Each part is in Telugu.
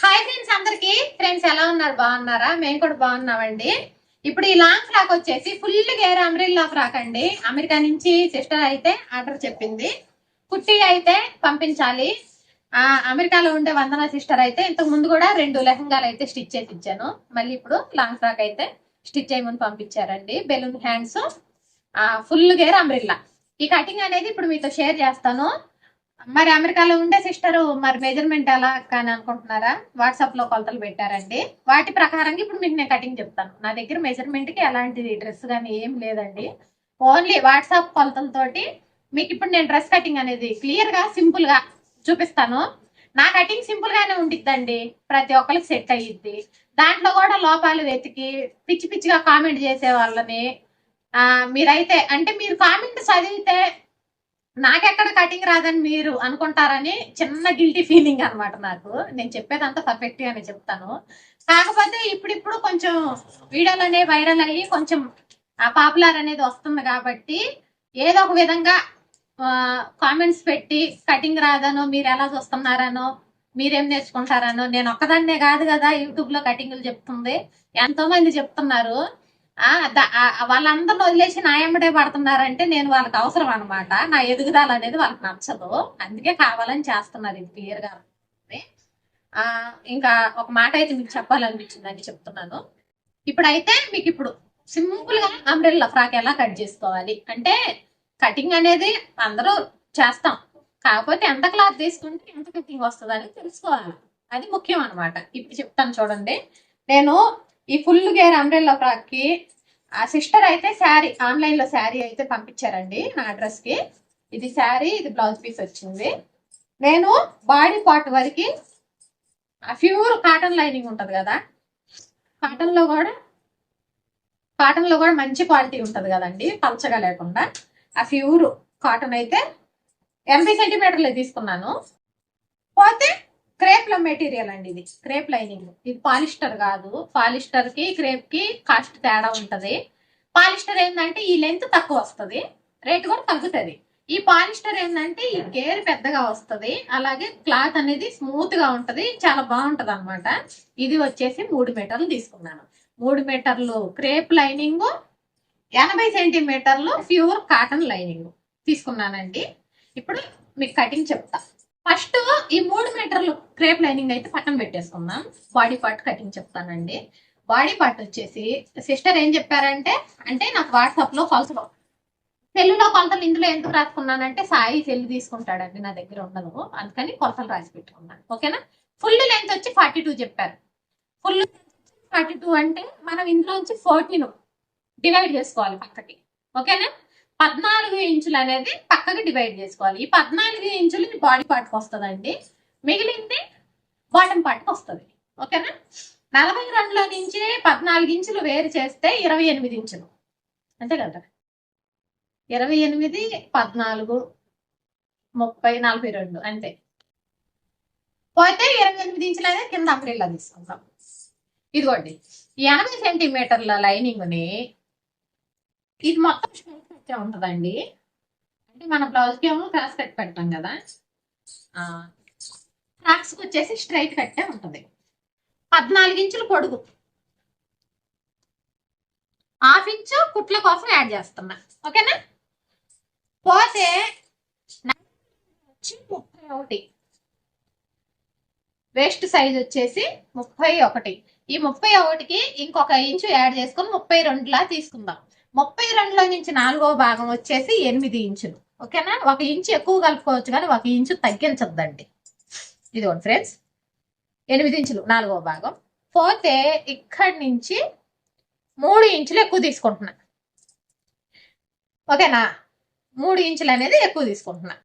హాయ్ ఫ్రెండ్స్ అందరికి. ఫ్రెండ్స్ ఎలా ఉన్నారు? బాగున్నారా? మేము కూడా బాగున్నామండి. ఇప్పుడు ఈ లాంగ్ ఫ్రాక్ వచ్చేసి ఫుల్ గేర్ అమ్రిల్లా ఫ్రాక్ అండి. అమెరికా నుంచి సిస్టర్ అయితే ఆర్డర్ చెప్పింది. కుట్టి అయితే పంపించాలి. అమెరికాలో ఉండే వందన సిస్టర్ అయితే ఇంతకు ముందు కూడా రెండు లెహంగాలు అయితే స్టిచ్ చేసి ఇచ్చాను. మళ్ళీ ఇప్పుడు లాంగ్ ఫ్రాక్ అయితే స్టిచ్ చేయమని పంపించారండి. Balloon hands full gear umbrella ఈ కటింగ్ అనేది ఇప్పుడు మీతో షేర్ చేస్తాను. మరి అమెరికాలో ఉండే సిస్టర్ మరి మెజర్మెంట్ ఎలా కానీ అని అనుకుంటున్నారా? వాట్సాప్లో కొలతలు పెట్టారండి. వాటి ప్రకారంగా ఇప్పుడు మీకు నేను కటింగ్ చెప్తాను. నా దగ్గర మెజర్మెంట్కి ఎలాంటిది డ్రెస్ కానీ ఏం లేదండి. ఓన్లీ వాట్సాప్ కొలతలతోటి మీకు ఇప్పుడు నేను డ్రెస్ కటింగ్ అనేది క్లియర్గా సింపుల్గా చూపిస్తాను. నా కటింగ్ సింపుల్ గానే ఉండిద్దండి. ప్రతి ఒక్కరికి సెట్ అయ్యిద్ది దాంట్లో కూడా లోపాలు వెతికి పిచ్చి పిచ్చిగా కామెంట్ చేసే వాళ్ళని ఆ మీరైతే అంటే మీరు కామెంట్ చదివితే నాకెక్కడ కటింగ్ రాదని మీరు అనుకుంటారని చిన్న గిల్టీ ఫీలింగ్ అన్నమాట నాకు. నేను చెప్పేదంతా పర్ఫెక్ట్ గానే చెప్తాను. కాకపోతే ఇప్పుడిప్పుడు కొంచెం వీడియోలు అనేవి వైరల్ అయ్యి కొంచెం పాపులర్ అనేది వస్తుంది కాబట్టి ఏదో ఒక విధంగా కామెంట్స్ పెట్టి కటింగ్ రాదనో మీరు ఎలా చూస్తున్నారనో మీరేం నేర్చుకుంటారనో నేను ఒక్కదాన్నే కాదు కదా యూట్యూబ్లో కటింగ్లు చెప్తుంది. ఎంతో మంది చెప్తున్నారు. వాళ్ళందరిని వదిలేసి నా ఎమ్మటే పడుతున్నారంటే నేను వాళ్ళకి అవసరం అనమాట నా ఎదుగుదల అనేది వాళ్ళకి నచ్చదు. అందుకే కావాలని చేస్తున్నారు ఇది క్లియర్గా ఇంకా ఒక మాట అయితే మీకు చెప్పాలనిపించిందని చెప్తున్నాను. ఇప్పుడైతే మీకు ఇప్పుడు సింపుల్గా అంబ్రెల్లా ఫ్రాక్ ఎలా కట్ చేసుకోవాలి? అంటే కటింగ్ అనేది అందరూ చేస్తాం. కాకపోతే ఎంత క్లాత్ తీసుకుంటే ఎంత కటింగ్ వస్తుంది అని తెలుసుకోవాలి. అది ముఖ్యం అన్నమాట. ఇప్పుడు చెప్తాను చూడండి. నేను ఈ ఫుల్ గేర్ అంబ్రెల్లా ఫ్రాక్కి ఆ సిస్టర్ అయితే శారీ ఆన్లైన్లో శారీ అయితే పంపించారండి నా అడ్రస్కి ఇది శారీ ఇది బ్లౌజ్ పీస్ వచ్చింది. నేను బాడీ పార్ట్ వరకు ఆ ప్యూర్ కాటన్ లైనింగ్ ఉంటది కదా కాటన్లో కూడా కాటన్లో కూడా మంచి క్వాలిటీ ఉంటది కదండి పలచగా లేకుండా. ఆ ప్యూర్ కాటన్ అయితే ఎనభై సెంటీమీటర్లు తీసుకున్నాను. పోతే మెటీరియల్ అండి ఇది. Crepe lining. ఇది పాలిస్టర్ కాదు. పాలిస్టర్కి క్రేప్కి కాస్ట్ తేడా ఉంటది. పాలిస్టర్ ఏంటంటే ఈ లెంత్ తక్కువ వస్తుంది. రేట్ కూడా తగ్గుతుంది. ఈ పాలిస్టర్ ఏంటంటే ఈ గేర్ పెద్దగా వస్తుంది. అలాగే క్లాత్ అనేది స్మూత్గా ఉంటది. చాలా బాగుంటది అనమాట ఇది వచ్చేసి మూడు మీటర్లు తీసుకున్నాను. మూడు మీటర్లు క్రేప్ లైనింగ్ ఎనభై సెంటీమీటర్లు ప్యూర్ కాటన్ లైనింగ్ తీసుకున్నానండి. ఇప్పుడు మీకు కటింగ్ చెప్తా. ఫస్ట్ ఈ మూడు మీటర్లు క్రేప్ లైనింగ్ అయితే పక్కన పెట్టేసుకుందాం. బాడీ పార్ట్ కటింగ్ చెప్తానండి. బాడీ పార్ట్ వచ్చేసి సిస్టర్ ఏం చెప్పారంటే అంటే నాకు వాట్సాప్లో కొలతలు సెల్లులో కొలతలు ఇందులో ఎందుకు రాసుకున్నానంటే సాయి సెల్లు తీసుకుంటాడండి నా దగ్గర ఉండదు. అందుకని కొలతలు రాసి పెట్టుకున్నాను. ఓకేనా? ఫుల్ లెంత్ వచ్చి ఫార్టీ టూ చెప్పారు. ఫుల్ ఫార్టీ టూ అంటే మనం ఇందులోంచి ఫోర్టీన్ డివైడ్ చేసుకోవాలి పక్కకి. ఓకేనా? పద్నాలుగు ఇంచులు అనేది పక్కకి డివైడ్ చేసుకోవాలి. ఈ పద్నాలుగు ఇంచులు బాడీ పార్ట్కి వస్తుందండి. మిగిలింది బాటం పార్ట్కి వస్తుంది. ఓకేనా నలభై రెండులో నుంచి పద్నాలుగు ఇంచులు వేరు చేస్తే ఇరవై ఎనిమిది ఇంచులు. అంతే కదా? ఇరవై ఎనిమిది పద్నాలుగు ముప్పై నలభై రెండు. అంతే. పోతే ఇరవై ఎనిమిది ఇంచులు అనేది కింద అంబ్రిల్లా తీసుకుందాం. ఇదిగోండి. ఎనభై సెంటీమీటర్ల లైనింగ్ని ఇది మొత్తం స్ట్రైట్ ఉంటుందండి. అంటే మన బ్లౌజ్కి ఏమో క్రాస్ కట్ పెడతాం కదా. ఫ్రాక్స్కి వచ్చేసి స్ట్రైట్ కట్టే ఉంటుంది. పద్నాలుగు ఇంచులు పొడుగు. హాఫ్ ఇంచు కుట్ల కోసం యాడ్ చేస్తున్నా. ఓకేనా? పోతే వచ్చి ముప్పై ఒకటి. వేస్ట్ సైజ్ వచ్చేసి ముప్పై ఒకటి. ఈ ముప్పై ఒకటికి ఇంకొక ఇంచు యాడ్ చేసుకుని ముప్పై రెండులా తీసుకుందాం. ముప్పై రెండులో నుంచి నాలుగో భాగం వచ్చేసి ఎనిమిది ఇంచులు. ఓకేనా? ఒక ఇంచు ఎక్కువ కలుపుకోవచ్చు కానీ ఒక ఇంచు తగ్గించద్దండి. ఇదిగోండి ఫ్రెండ్స్. ఎనిమిది ఇంచులు నాలుగో భాగం. పోతే ఇక్కడి నుంచి మూడు ఇంచులు ఎక్కువ తీసుకుంటున్నా. ఓకేనా? మూడు ఇంచులు అనేది ఎక్కువ తీసుకుంటున్నా.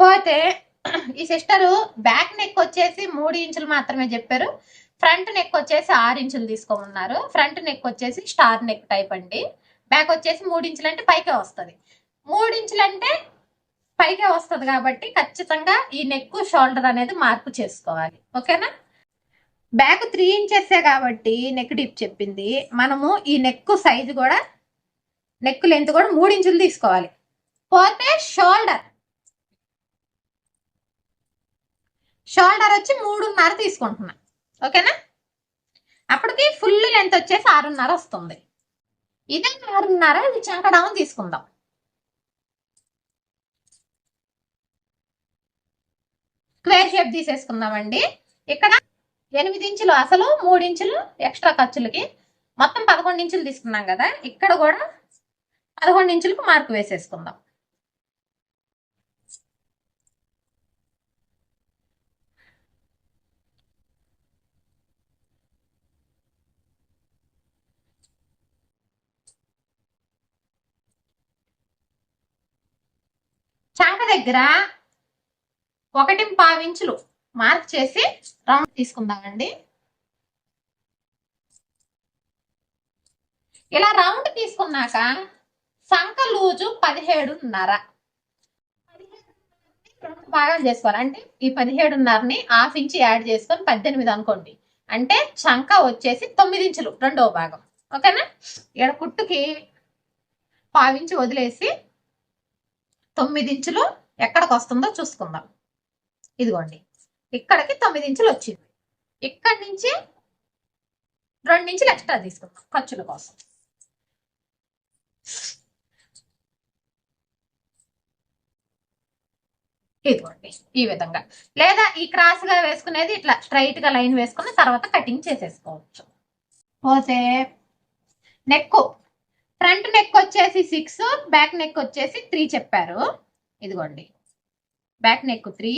పోతే ఈ సిస్టరు బ్యాక్ నెక్ వచ్చేసి మూడు ఇంచులు మాత్రమే చెప్పారు. ఫ్రంట్ నెక్ వచ్చేసి ఆరు ఇంచులు తీసుకోమన్నారు. ఫ్రంట్ నెక్ వచ్చేసి స్టార్ నెక్ టైప్ అండి. బ్యాక్ వచ్చేసి మూడు ఇంచులు అంటే పైకే వస్తుంది. మూడు ఇంచులు అంటే పైకే వస్తుంది కాబట్టి ఖచ్చితంగా ఈ నెక్ షోల్డర్ అనేది మార్పు చేసుకోవాలి. ఓకేనా? బ్యాక్ త్రీ ఇంచెస్ కాబట్టి నెక్ డిప్ చెప్పింది. మనము ఈ నెక్ సైజు కూడా నెక్ లెంత్ కూడా మూడు ఇంచులు తీసుకోవాలి. పోతే షోల్డర్. షోల్డర్ వచ్చి మూడున్నర తీసుకుంటున్నాను ఓకేనా? అప్పటికి ఫుల్ లెంత్ వచ్చేసి ఆరున్నర వస్తుంది. ఇదే ఆరున్నర ఇది చంక డౌన్ తీసుకుందాం. స్క్వేర్ షేప్ తీసేసుకుందామండి. ఇక్కడ ఎనిమిది ఇంచులు అసలు మూడు ఇంచులు ఎక్స్ట్రా ఖర్చులకి. మొత్తం పదకొండు ఇంచులు తీసుకున్నాం కదా. ఇక్కడ కూడా పదకొండు ఇంచులకు మార్కు వేసేసుకుందాం చాక దగ్గర ఒకటి పావించులు మార్క్ చేసి రౌండ్ తీసుకుందామండి. ఇలా రౌండ్ తీసుకున్నాక సంఖ లూజు పదిహేడున్నర. రెండు భాగాలు చేసుకోవాలి. అంటే ఈ పదిహేడున్నరని హాఫ్ ఇంచి యాడ్ చేసుకొని పద్దెనిమిది అనుకోండి. అంటే చంక వచ్చేసి తొమ్మిది ఇంచులు రెండవ భాగం. ఓకేనా? ఇక్కడ కుట్టుకి పావించి వదిలేసి తొమ్మిది ఇంచులు ఎక్కడికి వస్తుందో చూసుకుందాం. ఇదిగోండి. ఇక్కడికి తొమ్మిది ఇంచులు వచ్చింది. ఇక్కడి నుంచి రెండు ఇంచులు ఎక్స్ట్రా తీసుకుందాం ఖర్చుల కోసం. ఇదిగోండి ఈ విధంగా. లేదా ఈ క్రాస్గా వేసుకునేది ఇట్లా స్ట్రైట్గా లైన్ వేసుకుని తర్వాత కటింగ్ చేసేసుకోవచ్చు. పోతే నెక్కు ఫ్రంట్ నెక్ వచ్చేసి సిక్స్ బ్యాక్ నెక్ వచ్చేసి త్రీ చెప్పారు. ఇదిగోండి. Back neck three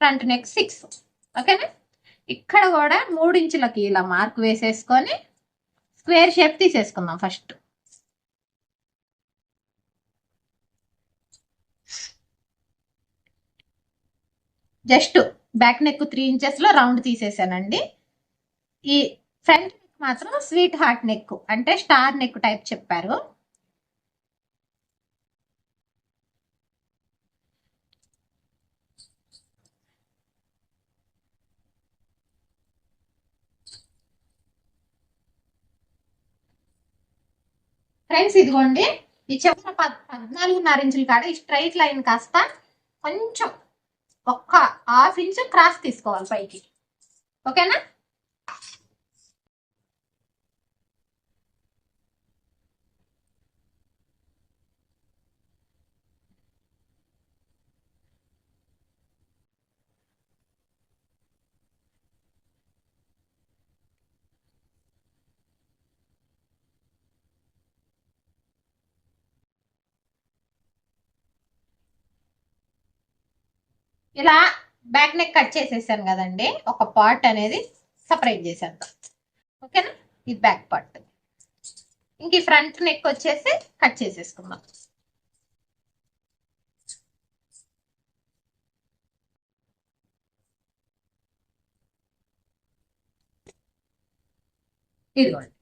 front neck six ఓకేనా ఇక్కడ కూడా మూడు ఇంచులకి ఇలా మార్క్ వేసేసుకొని స్క్వేర్ షేప్ తీసేసుకుందాం first just back neck three ఇంచెస్లో round తీసేసానండి. ఈ ఫ్రంట్ మాత్రం స్వీట్ హార్ట్ నెక్ అంటే స్టార్ నెక్ టైప్ చెప్పారు. ఫ్రెండ్స్ ఇదిగోండి ఈ చివరి పద్ పద్నాలుగున్నర ఇంచుల కాడ ఈ స్ట్రైట్ లైన్ కాస్త కొంచెం ఒక్క హాఫ్ ఇంచ్ క్రాస్ తీసుకోవాలి పైకి. ఓకేనా? ఇలా బ్యాక్ నెక్ కట్ చేసేసాను కదండి. ఒక పార్ట్ అనేది సపరేట్ చేసేద్దాం. ఓకేనా? ఇది బ్యాక్ పార్ట్. ఇంక ఈ ఫ్రంట్ నెక్ వచ్చేసి కట్ చేసేసుకుందాం. ఇదిగోండి.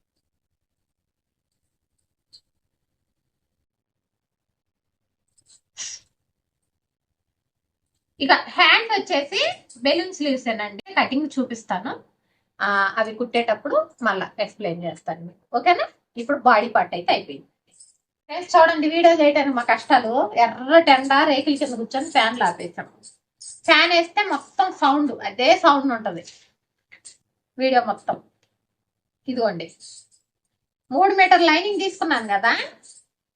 ఇక హ్యాండ్ వచ్చేసి బెలూన్ స్లీవ్స్ ఏనండి కటింగ్ చూపిస్తాను. అవి కుట్టేటప్పుడు మళ్ళా ఎక్స్ప్లెయిన్ చేస్తాను మీకు. ఓకేనా? ఇప్పుడు బాడీ పార్ట్ అయితే అయిపోయింది. ఫ్రెండ్స్ చూడండి వీడియో చేయడానికి మా కష్టాలు. ఎర్ర టెండా రేకుల కింద కూర్చొని ఫ్యాన్ ఆపేసాం. ఫ్యాన్ వేస్తే మొత్తం సౌండ్ అదే సౌండ్ ఉంటుంది. వీడియో మొత్తం. ఇదిగోండి. మూడు మీటర్ లైనింగ్ తీసుకున్నాను కదా?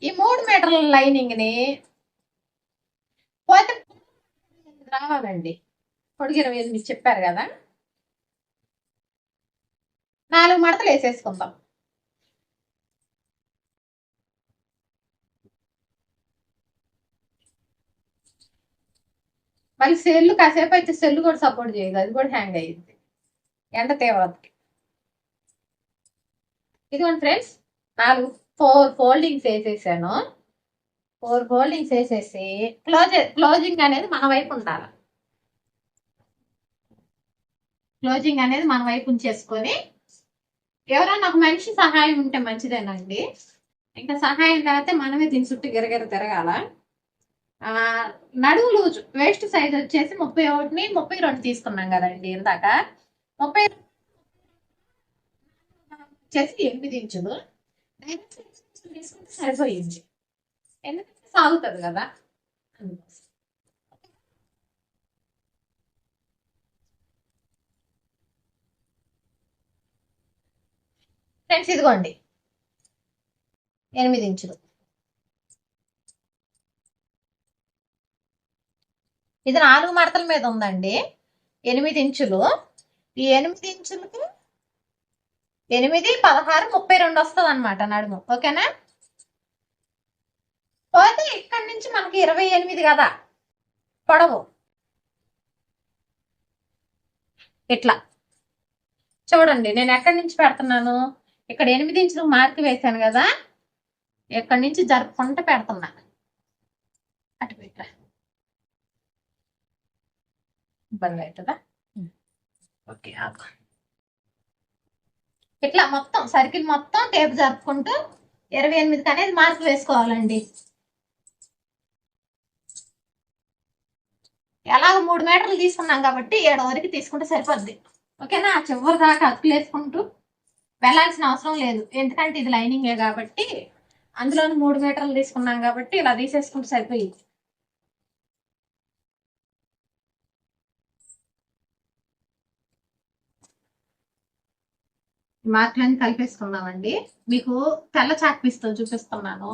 ఈ మూడు మీటర్ల లైనింగ్ని పోతే రావాలండి. పొడిగి ఇరవై ఐదు మీకు చెప్పారు కదా. నాలుగు మడతలు వేసేసుకుందాం. మళ్ళీ సెల్లు కాసేపు అయితే సెల్లు కూడా సపోర్ట్ చేయదు. అది కూడా హ్యాంగ్ అయ్యింది ఎండ తీవ్రతకి. ఇదిగోండి ఫ్రెండ్స్ నాలుగు ఫోర్ ఫోల్డింగ్స్ వేసేసాను. ఫోర్ ఫోల్డింగ్స్ వేసేసి క్లోజ్ క్లోజింగ్ అనేది మన వైపు ఉండాలి. క్లోజింగ్ అనేది మన వైపు ఉంచేసుకొని ఎవరైనా ఒక మనిషి సహాయం ఉంటే మంచిదేనండి. ఇంకా సహాయం తర్వాత మనమే దీని చుట్టూ గిరగిర తిరగాల. ఆ, నడుము లూజు వేస్ట్ సైజ్ వచ్చేసి ముప్పై ఒకటిని ముప్పై రెండు తీసుకున్నాం కదండి ఇందాక. ముప్పై వచ్చేసి ఎనిమిది ఇంచులు. తీసుకుంటే సరిపోయింది. ఎందుకంటే సాగుతుంది కదా. ఫ్రెండ్స్ ఇదిగోండి. ఎనిమిది ఇంచులు. ఇది నాలుగు మడతల మీద ఉందండి. ఎనిమిది ఇంచులు. ఈ ఎనిమిది ఇంచులకి ఎనిమిది పదహారు ముప్పై రెండు వస్తుంది అనమాట నడుము. ఓకేనా? పోతే ఇక్కడి నుంచి మనకి ఇరవై ఎనిమిది కదా? పొడవు. ఇట్లా. చూడండి నేను ఎక్కడి నుంచి పెడుతున్నాను? ఇక్కడ ఎనిమిది ఇంచులు మార్క్ వేశాను కదా? ఎక్కడి నుంచి జరుపుకుంటూ పెడుతున్నా. అటు పెట్టా ఇబ్బంది అవుతుందా? ఓకే. ఇట్లా మొత్తం సర్కిల్ మొత్తం టేప్ జరుపుకుంటూ ఇరవై ఎనిమిదికి అనేది మార్క్ వేసుకోవాలండి. ఎలాగ మూడు మీటర్లు తీసుకున్నాం కాబట్టి ఏడు వరకు తీసుకుంటే సరిపోద్ది. ఓకేనా? చివరి దాకా అతుకులేసుకుంటూ వెళ్ళాల్సిన అవసరం లేదు. ఎందుకంటే ఇది లైనింగే కాబట్టి అందులోని మూడు మీటర్లు తీసుకున్నాం కాబట్టి ఇలా తీసేసుకుంటే సరిపోయింది. మార్కులన్నీ కలిపేసుకుందామండి. మీకు తెల్ల చాక్ పీస్తో చూపిస్తున్నాను.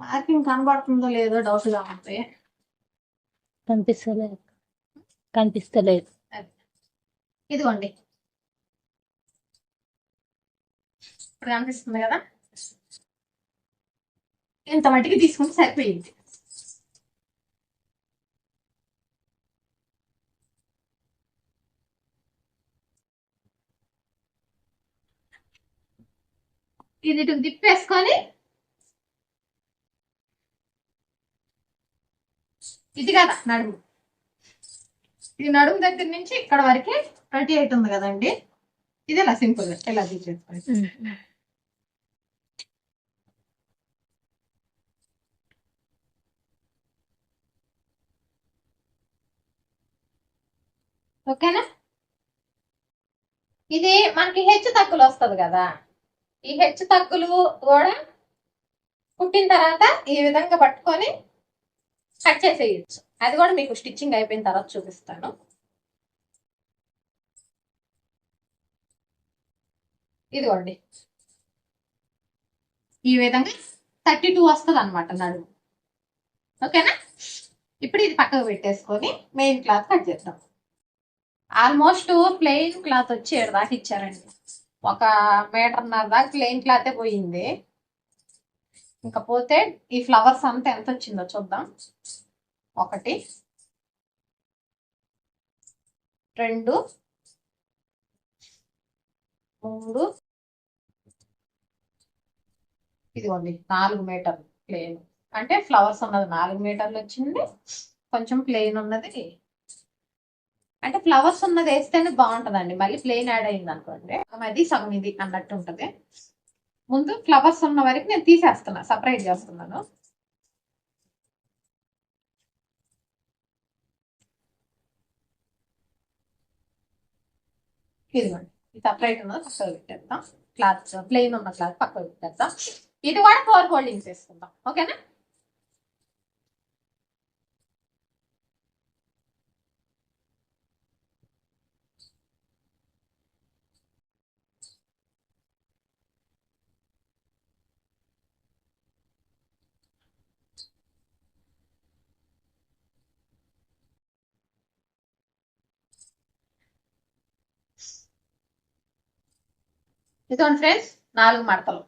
మార్కింగ్ కనబడుతుందో లేదో డౌట్గా ఉంది. కనిపిస్తలేదు. కనిపిస్తలేదు. ఇదిగోండి. ఇప్పుడు కనిపిస్తుంది కదా? ఇంత మట్టికి తీసుకుంటే సరిపోయింది. ఇది ఇటు తిప్పేసుకొని ఇది కదా నడుము. ఈ నడుము దగ్గర నుంచి ఇక్కడ వరకు ట్వంటీ ఎయిట్ ఉంది కదండి. ఇది ఇలా సింపుల్ ఇలా తీసేసుకోండి ఓకేనా? ఇది మనకి హెచ్చు తగ్గులు వస్తుంది కదా. ఈ హెచ్చు తగ్గులు కూడా పుట్టిన తర్వాత ఈ విధంగా పట్టుకొని కట్ చేసేయచ్చు. అది కూడా మీకు స్టిచ్చింగ్ అయిపోయిన తర్వాత చూపిస్తాను. ఇదిగోండి. ఈ విధంగా థర్టీ టూ వస్తుంది అనమాట నడుము. ఓకేనా? ఇప్పుడు ఇది పక్కకు పెట్టేసుకొని మెయిన్ క్లాత్ కట్ చేద్దాం. ఆల్మోస్ట్ ప్లెయిన్ క్లాత్ వచ్చి ఏడు దాకా ఇచ్చారండి. ఒక మీటర్న్నర దాకా ప్లెయిన్ క్లాతే పోయింది. ఇంకపోతే ఈ ఫ్లవర్స్ అంతా ఎంత వచ్చిందో చూద్దాం. ఒకటి రెండు మూడు ఇదిగోండి నాలుగు మీటర్లు ప్లేన్. అంటే ఫ్లవర్స్ ఉన్నది నాలుగు మీటర్లు వచ్చింది కొంచెం ప్లెయిన్ ఉన్నది. అంటే ఫ్లవర్స్ ఉన్నది వేస్తేనే బాగుంటుందండి మళ్ళీ ప్లెయిన్ యాడ్ అయింది అనుకోండి సగం అది సగం ఇది అన్నట్టు ఉంటుంది. ముందు ఫ్లవర్స్ ఉన్న వరకు నేను తీసేస్తున్నా సపరేట్ చేస్తున్నాను. ఇదిగోండి ఇది సపరేట్ ఉన్నది పక్కకు పెట్టేద్దాం. క్లాత్ ప్లెయిన్ ఉన్న క్లాత్ పక్కకు పెట్టేద్దాం. ఇది కూడా ఫోర్ ఫోల్డింగ్స్ వేసుకుందాం ఓకేనా? ఇదిగోండి ఫ్రెండ్స్ నాలుగు మడతలు.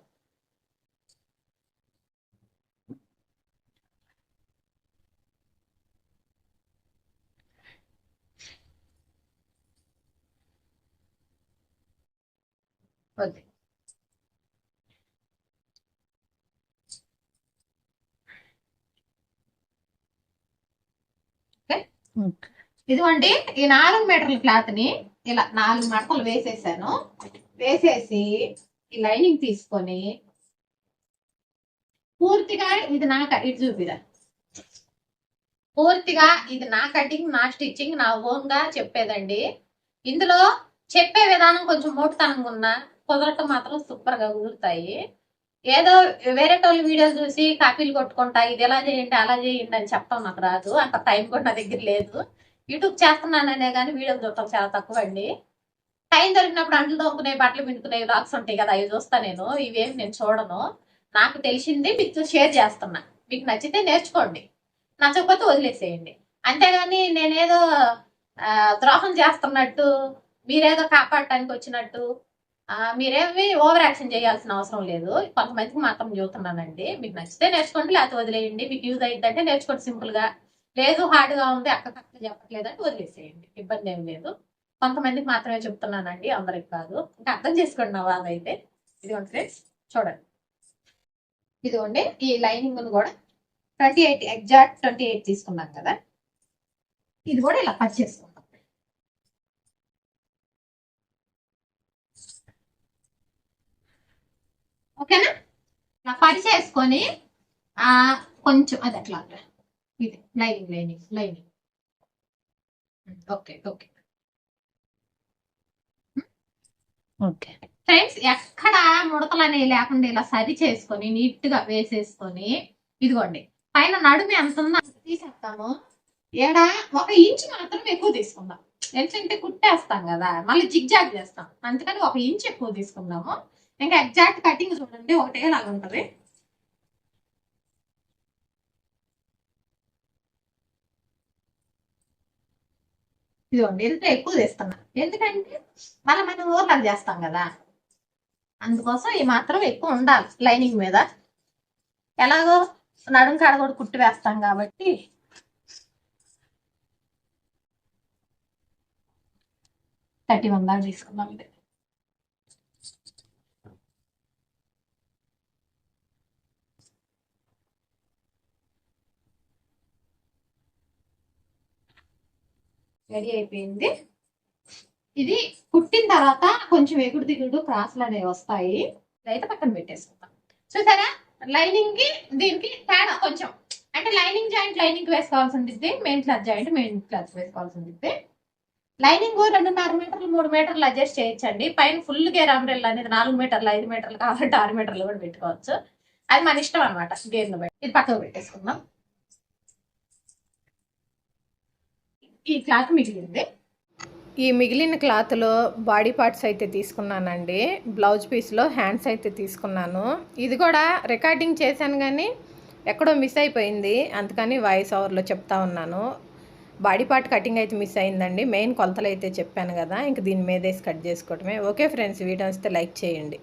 వద్దు ఇదిగోండి ఈ నాలుగు మీటర్ల క్లాత్ని ఇలా నాలుగు మడతలు వేసేసాను. వేసేసి ఈ లైనింగ్ తీసుకొని పూర్తిగా ఇది నా ఇటు చూపిదా పూర్తిగా ఇది నా కటింగ్ నా స్టిచ్చింగ్ నా ఓన్గా చెప్పేదండి. ఇందులో చెప్పే విధానం కొంచెం మోటుతనంగా ఉన్నా కుదరటం మాత్రం సూపర్గా కుదురుతాయి. ఏదో వేరే వాళ్ళ వీడియోస్ చూసి కాపీలు కొట్టుకుంటా ఇది ఎలా చేయండి అలా చేయండి అని చెప్పడం నాకు రాదు. అంత టైం కూడా నా దగ్గర లేదు. యూట్యూబ్ చేస్తున్నాననే కానీ వీడియోలు చూడటం చాలా తక్కువ అండి టైం దొరికినప్పుడు అంట్లు తోముకునే బట్టలు పిండుకునే వ్లాగ్స్ ఉంటాయి కదా అవి చూస్తా నేను. ఇవేమి నేను చూడను. నాకు తెలిసింది మీకు షేర్ చేస్తున్నా. మీకు నచ్చితే నేర్చుకోండి. నచ్చకపోతే వదిలేసేయండి. అంతేగాని నేనేదో ద్రోహం చేస్తున్నట్టు మీరేదో కాపాడటానికి వచ్చినట్టు మీరేమి ఓవర్ యాక్షన్ చేయాల్సిన అవసరం లేదు. కొంతమందికి మాత్రం చూస్తున్నానండి మీకు నచ్చితే నేర్చుకోండి లేకపోతే వదిలేయండి. మీకు యూజ్ అయ్యిందంటే నేర్చుకోండి సింపుల్గా. లేదు హార్డ్గా ఉంది అక్క కక్క చెప్పట్లేదంటే వదిలేసేయండి. ఇబ్బంది ఏం లేదు. కొంతమందికి మాత్రమే చెప్తున్నానండి అందరికి కాదు. ఇంకా అర్థం చేసుకోండి నా బాధ అయితే ఇదిగోండి ఫ్రెండ్స్ చూడండి. ఇదిగోండి ఈ లైనింగ్ కూడా twenty eight exact twenty eight తీసుకున్నాం కదా. ఇది కూడా ఇలా కట్ చేసుకుంటాం ఓకేనా? ఇలా కట్ చేసుకొని కొంచెం అది అట్లా. ఇది lining lining lining. Okay okay. Okay. Friends ఎక్కడ ముడతలు అనేవి లేకుండా ఇలా సరి చేసుకొని నీట్గా వేసేసుకొని ఇదిగోండి. పైన నడుము ఎంత ఉందో అంత తీసేస్తాము. ఏడ? ఒక ఇంచు మాత్రం ఎక్కువ తీసుకుందాం. ఎందుకంటే కుట్టేస్తాం కదా. మళ్ళీ జిగ్జాగ్ చేస్తాం. అందుకని ఒక ఇంచు ఎక్కువ తీసుకుందాము. ఇంకా ఎగ్జాక్ట్ కటింగ్ చూడండి ఒకటే లాగా ఉంటది ఇదిగోండి ఎంత ఎక్కువ తీస్తున్నా ఎందుకంటే మళ్ళీ మనం ఊర్లకు చేస్తాం కదా. అందుకోసం ఈ మాత్రం ఎక్కువ ఉండాలి లైనింగ్ మీద. ఎలాగో నడుం కాడ కూడా కుట్టి వేస్తాం కాబట్టి. థర్టీ వన్ దాకా తీసుకుందాం ఇది. రెడీ అయిపోయింది. ఇది కుట్టిన తర్వాత కొంచెం ఎగుడు దిగుడు క్రాసులు అనేవి వస్తాయి. అయితే పక్కన పెట్టేసుకుందాం. చూసారా? లైనింగ్కి దీనికి తేడా కొంచెం. అంటే లైనింగ్ జాయింట్ లైనింగ్ వేసుకోవాల్సి ఉంటుంది main cloth joint main cloth వేసుకోవాల్సి ఉంటుంది లైనింగ్ రెండున్నర మీటర్లు మూడు మీటర్లు అడ్జస్ట్ చేయొచ్చండి. పైన ఫుల్ గేర్ అంబ్రెల్ అనేది నాలుగు మీటర్లు ఐదు మీటర్లు కావాలంటే ఆరు మీటర్లు కూడా పెట్టుకోవచ్చు. అది మన ఇష్టం అనమాట గేర్ను బయట ఇది పక్కకు పెట్టేసుకుందాం. ఈ క్లాత్ మిగిలింది? ఈ మిగిలిన క్లాత్లో బాడీ పార్ట్స్ అయితే తీసుకున్నానండి. బ్లౌజ్ పీస్లో హ్యాండ్స్ అయితే తీసుకున్నాను. ఇది కూడా రికార్డింగ్ చేశాను కానీ ఎక్కడో మిస్ అయిపోయింది. అందుకని వాయిస్ ఓవర్లో చెప్తా ఉన్నాను. బాడీ పార్ట్ కటింగ్ అయితే మిస్ అయిందండి. మెయిన్ కొలతలు అయితే చెప్పాను కదా ఇంక దీని మీద వేసి కట్ చేసుకోవటమే. ఓకే ఫ్రెండ్స్ వీడియో వస్తే లైక్ చేయండి.